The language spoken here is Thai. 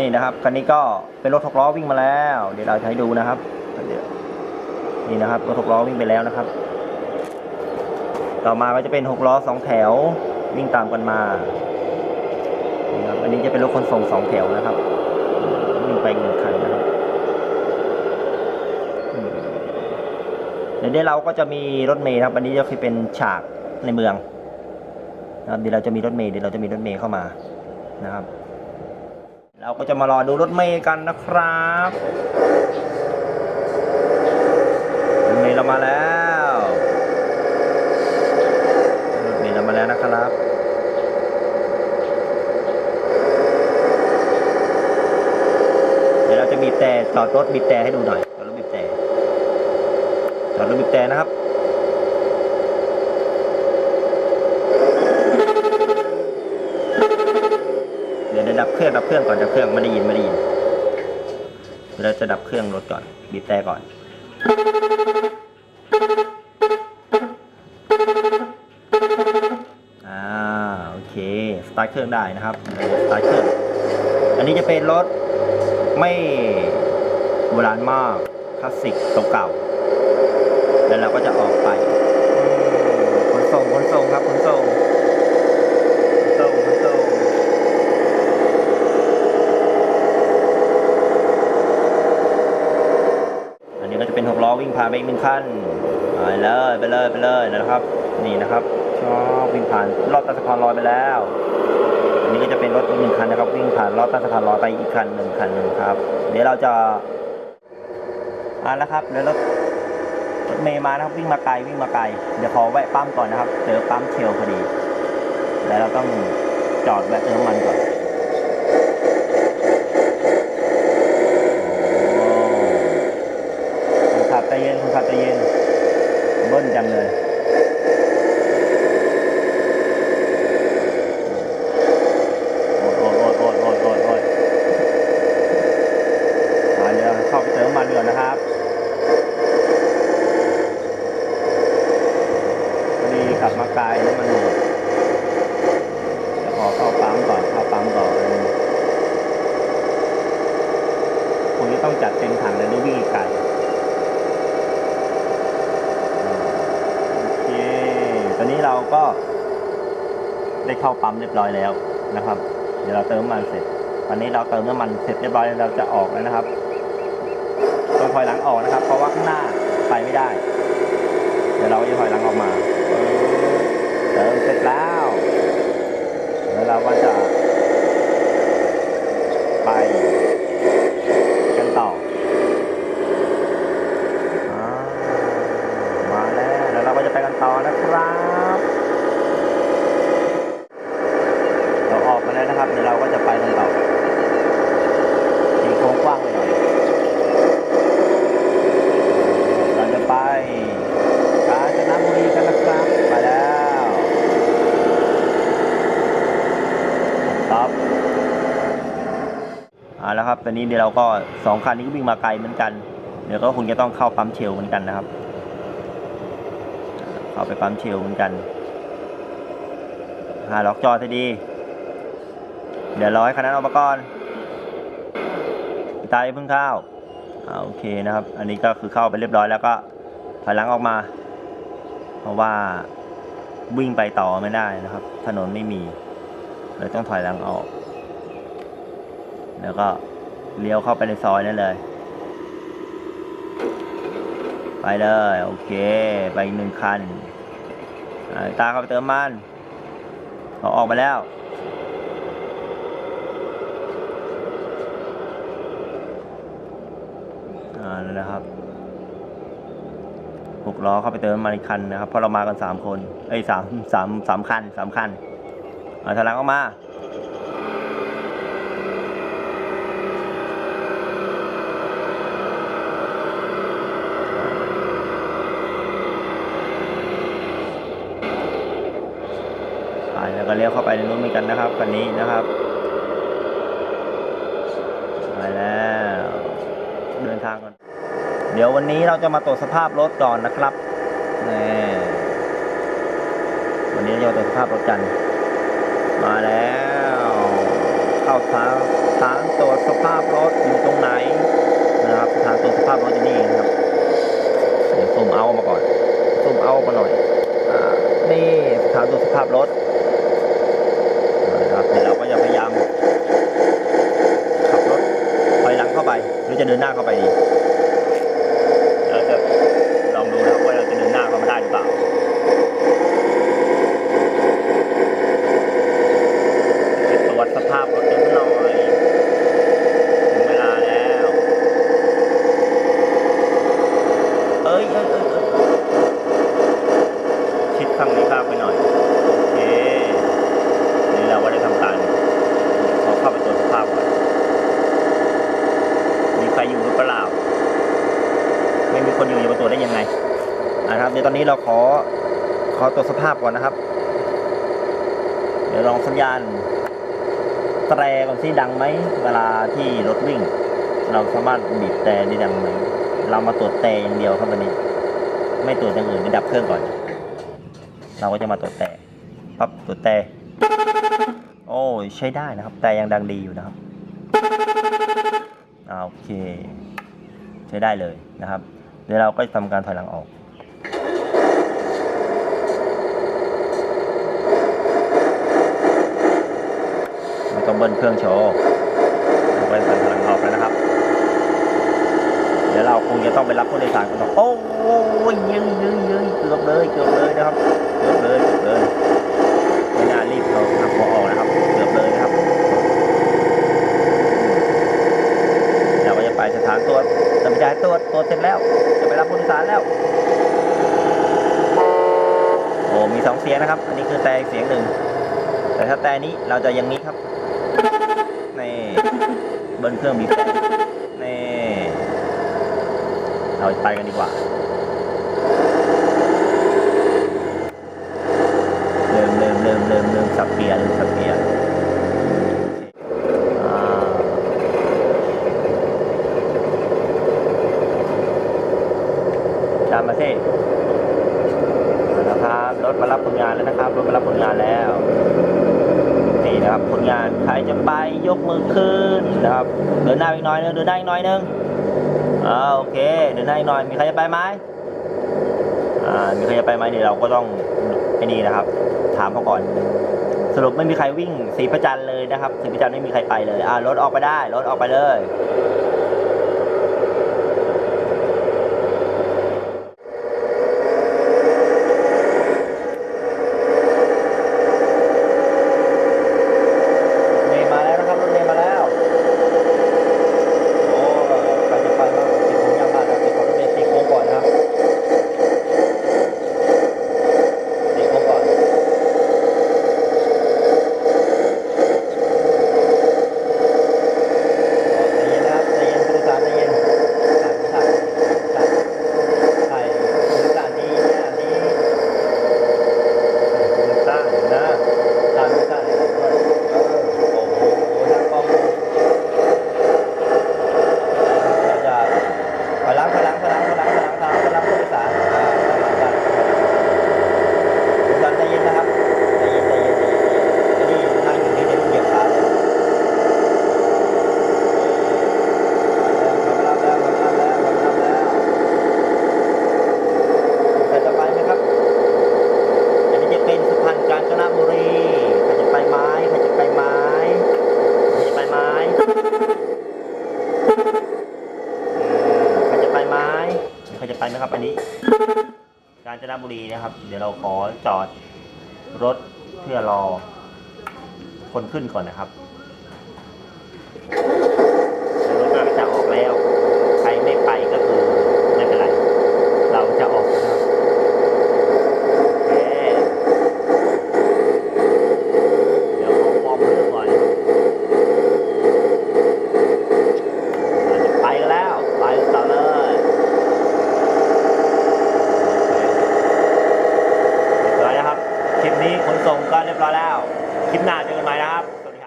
นี่นะครับคันนี้ก็เป็นรถหกล้อวิ่งมาแล้ว เดี๋ยวเราจะให้ดูนะครับนี่นะครับรถหกล้อวิ่งไปแล้วนะครับ ต่อมาก็จะเป็นหกล้อสองแถววิ่งตามกันมานี่ครับอันนี้จะเป็นรถขนส่งสองแถวนะครับวิ่งไปหนึ่งคันนะครับอืมเดี๋ยวเราก็จะมีรถเมล์ครับ อันนี้ก็คือเป็นฉากในเมืองนะครับเดี๋ยวเราจะมีรถเมล์เดี๋ยวเราจะมีรถเมล์เข้ามานะครับ เราก็จะมารอดูรถเมล์กันนะครับรถเมล์เรามาแล้วรถเมล์เรามาแล้วนะครับเดี๋ยวเราจะบีบแต่จอดรถบีบแต่ให้ดูหน่อยจอดรถบีบแต่จอดรถบีบแต่นะครับ เครื่องดับเครื่องก่อนดับเครื่องไม่ได้ยินไม่ได้ยินเดี๋ยวเราจะดับเครื่องรถก่อนบีบแต่ก่อนอ่าโอเคสตาร์ทเครื่องได้นะครับสตาร์ทเครื่องอันนี้จะเป็นรถไม่โบราณมากคลาสสิกเก่าๆแล้วเราก็จะออกไปขนส่งขนส่งครับขนส่งขนส่งขนส่ง อันนี้ก็จะเป็นหกล้อ วิ่งผ่านไปอีกหนึ่งคันไปเลยไปเลยไปเลยนะครับ นี่นะครับชอบวิ่งผ่านรอบใต้สะพานลอยไปแล้วอันนี้ก็จะเป็นรถอีกหนึ่งคันนะครับ วิ่งผ่านรอบใต้สะพานลอยไปอีกคันหนึ่งคันหนึ่งครับ เดี๋ยวเราจะมาแล้วครับเดี๋ยวรถรถเมย์มานะครับวิ่งมาไกลวิ่งมาไกลเดี๋ยวขอแวะปั๊มก่อนนะครับเจอปั๊มเชลพอดี แล้วเราต้องจอดแวะเติมน้ำมันก่อนคนขับ ใจเย็นคนขับใจเย็น เบิ้ลจังเลยอ้ยโอ้ยโอ้ยโอ้ยโอ้ยโอ้ยมาเดี๋ยวเข้าไปเติมน้ำมันก่อนนะครับพอดีขับมากลแล้วมันหมดจะขอข้าปั๊มก่อข้าปั๊มก่อนคงจะต้องจัดเต็มถังเลยด้วยวิ่งอีกไกล โอเค ตอนนี้ เราก็ได้เข้าปั๊มเรียบร้อยแล้วนะครับ เดี๋ยวเราเติมน้ำมันเสร็จตอนนี้เราเติมน้ำมันเสร็จเรียบร้อยแล้วเราจะออกแล้วนะครับต้องถอยหลังออกนะครับ เพราะว่าข้างหน้าไปไม่ได้ เดี๋ยวเราจะถอยหลังออกมาเติมเสร็จแล้วแล้วเราก็จะไปกันต่อ อ่ามาแล้วแล้วเราก็จะไปกันต่อนะครับ เราออกมาแล้วนะครับ เดี๋ยวเราก็จะไปกันต่อทีโค้งกว้างไปหน่อยเราจะไปกาญจนบุรีกันนะครับไปแล้วครับ เอาแล้วครับ ตอนนี้เดี๋ยวเราก็สองคันนี้ก็วิ่งมาไกลเหมือนกัน เดี๋ยวก็คงจะต้องเข้าปั๊มเชลเหมือนกันนะครับ เข้าไปปั๊มเชลเหมือนกันหาล็อกจอให้ดี เดี๋ยวรอให้คันนั้นออกมาก่อนตายเพิ่งเข้าอ่าโอเคนะครับ อันนี้ก็คือเข้าไปเรียบร้อยแล้วก็ถอยหลังออกมา เพราะว่าวิ่งไปต่อไม่ได้นะครับ ถนนไม่มีเลยต้องถอยหลังออก แล้วก็เลี้ยวเข้าไปในซอยนั่นเลย ไปเลย โอเค ไปอีกหนึ่งคันาตาเข้าไปเติมมันเขาออกมาแล้ว อ่านั่นนะครับหกล้อเข้าไปเติมมันอีกคันนะครับ เพราะเรามากันสามคน เอ้ยสามสามสามคันสามคันเอาถอยหลังออกมา ไปแล้ว ก็เลี้ยวเข้าไปในนู้นเหมือนกันนะครับคันนี้นะครับไปแล้วเดินทางก่อนเดี๋ยววันนี้เราจะมาตรวจสภาพรถก่อนนะครับนี่วันนี้เราจะตรวจสภาพรถกัน มาแล้วเข้าท้าถานตรวจสภาพรถอยู่ตรงไหนนะครับสถานตรวจสภาพรถอยู่นี่นะครับเดี๋ยวซูมเอามาก่อนซูมเอามาหน่อยอ่านี่สถานตรวจสภาพรถนะครับเดี๋ยวเราก็จะพยายามขับรถถอยหลังเข้าไป หรือ จะเดินหน้าเข้าไปดีเราจะลองดูนะครับว่าเราจะเดินหน้าเข้ามาได้หรือเปล่า ไปตรวจสภาพรถกันหน่อยถึงเวลาแล้ว เอ้ยเอ้ยเอ้ยเอ้ยชิดฝั่งนี้ข้ามไปหน่อย โอเคนี่เราก็ได้ทำการขอเข้าไปตรวจสภาพก่อนมีใค รอยู่หรือเปล่า ไม่มีคนอยู่จะมาตรวจได้ยังไงอะครับเดี๋ยวตอนนี้เราขอขอตรวจสภาพก่อนนะครับ เดี๋ยวลองสัญญาณแตรก่อนที่ดังไหมเวลาที่รถวิ่ง เราสามารถบีบแต่ได้ดังไหมเรามาตรวจแต่อย่างเดียวครับวันนี้ ไม่ตรวจอย่างอื่นไปดับเครื่องก่อน เราก็จะมาตรวจแต่ปั๊บตรวจแต่โอ้ใช้ได้นะครับ แต่ยังดังดีอยู่นะครับ โอเค ใช้ได้เลยนะครับ เดี๋ยวเราก็ทำการถอยหลังออกไม่ต้องเบิ้ลเครื่องโชว์เราไปสั่นพลังออกแล้วนะครับ เดี๋ยวเราคงจะต้องไปรับผู้โดยสารกันต่อโอ้ยยืงยืงยืงเกือบเลยเกือบเลยนะครับ เกือบเลยเกือบเลยไม่น่ารีบเราทำหัวออกนะครับ เกือบเลยนะครับ เราก็จะไปสถานตรวจจะไปจ่ เสร็จแล้ว จะไปรับผู้โดยสารแล้ว โอ้มีสองเสียงนะครับ อันนี้คือแต่เสียงหนึ่ง แต่ถ้าแต่นี้เราจะอย่างนี้ครับ นี่เบิ้ลเครื่องบีบแต่นี่ เราไปกันดีกว่าเริ่มเริ่มเริ่มเริ่มเริ่มสับเกียร์เริ่มสับเกียร์อ่าตามมาสินะครับรถมารับผลงานแล้วนะครับรถมารับผลงานแล้วนี่นะครับผลงานใครจะไปยกมือขึ้นนะครับเดินหน้าอีกน่อยนึงเดินหน้าอีกน่อยนึงอ่าโอเค เดินหน้าอีกหน่อยมีใครจะไปไหมอ่ามีใครจะไปไหมเดี๋ยวเราก็ต้องไอ้นี่นะครับ ถามเขาก่อนสรุปไม่มีใครวิ่งสีประจันเลยนะครับสีประจันไม่มีใครไปเลยอ่ารถออกไปได้รถออกไปเลย เมย์มาแล้วนะครับรถเมย์มาแล้ว โอ้ใครจะไปบ้างติดโค้งยางบ้านนะติดของรถเมย์ติดโค้งก่อนนะครับติดโค้งก่อนใจเย็นนะครับใจเย็นผู้โดยสารใจเย็นถ่ายถ่ายถ่ายถ่ายผู้โดยสารดีเนี่ยดีผู้โดยสารนะถ่ายผู้โดยสารให้ด้วย เออโอ้โหทางกล้องเราจะถอยหลังถอยหลังถอยหลังถอยหลังถอยหลังถอยหลังผู้โดยสารอ่าถอยหลังกันผู้โดยสารใจเย็นนะครับใจเย็นใจเย็นใจเย็นไอ้นี่นั่งอยู่นี่เดี๋ยวเหยียบขาเลยมารับแล้วมารับแล้วมารับแล้วใครจะไปไหมครับ อันนี้จะเป็นสุพรรณกาญจนบุรีใครจะไปไหม้ใครจะไปไหม้ใครจะไปไหม้ใครจะไปไหม้ใครจะไปไหมครับ อันนี้ การจนบุรีนะครับ เดี๋ยวเราขอจอดรถเพื่อรอคนขึ้นก่อนนะครับ